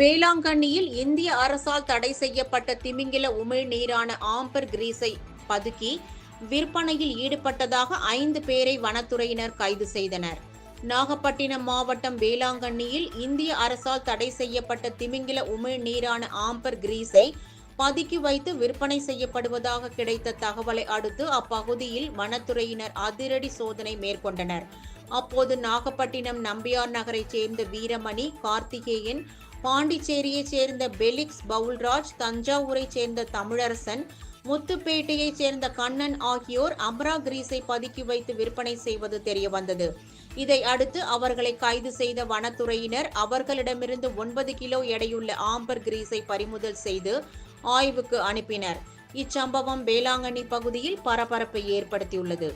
வேளாங்கண்ணியில் இந்திய அரசால் தடை செய்யப்பட்ட திமிங்கில உமிழ்நீரான ஆம்பர் கிரீஸை பதுக்கி விற்பனையில் ஈடுபட்டதாக ஐந்து பேரை வனத்துறையினர் கைது செய்தனர். நாகப்பட்டினம் மாவட்டம் வேளாங்கண்ணியில் இந்திய அரசால் தடை செய்யப்பட்ட திமிங்கில உமிழ்நீரான ஆம்பர் கிரீஸை பதுக்கி வைத்து விற்பனை செய்யப்படுவதாக கிடைத்த தகவலை அடுத்து அப்பகுதியில் வனத்துறையினர் அதிரடி சோதனை மேற்கொண்டனர். அப்போது நாகப்பட்டினம் நம்பியார் நகரைச் சேர்ந்த வீரமணி கார்த்திகேயன் பாண்டிச்சேரியைச் சேர்ந்த பெலிக்ஸ் பவுல்ராஜ் தஞ்சாவூரைச் சேர்ந்த தமிழரசன் முத்துப்பேட்டையைச் சேர்ந்த கண்ணன் ஆகியோர் அம்ரா கிரீஸை பதுக்கி வைத்து விற்பனை செய்வது தெரியவந்தது. இதை அடுத்து அவர்களை கைது செய்த வனத்துறையினர் அவர்களிடமிருந்து ஒன்பது கிலோ எடையுள்ள ஆம்பர் கிரீஸை பறிமுதல் செய்து ஆய்வுக்கு அனுப்பினர். இச்சம்பவம் வேளாங்கண்ணி பகுதியில் பரபரப்பை ஏற்படுத்தியுள்ளது.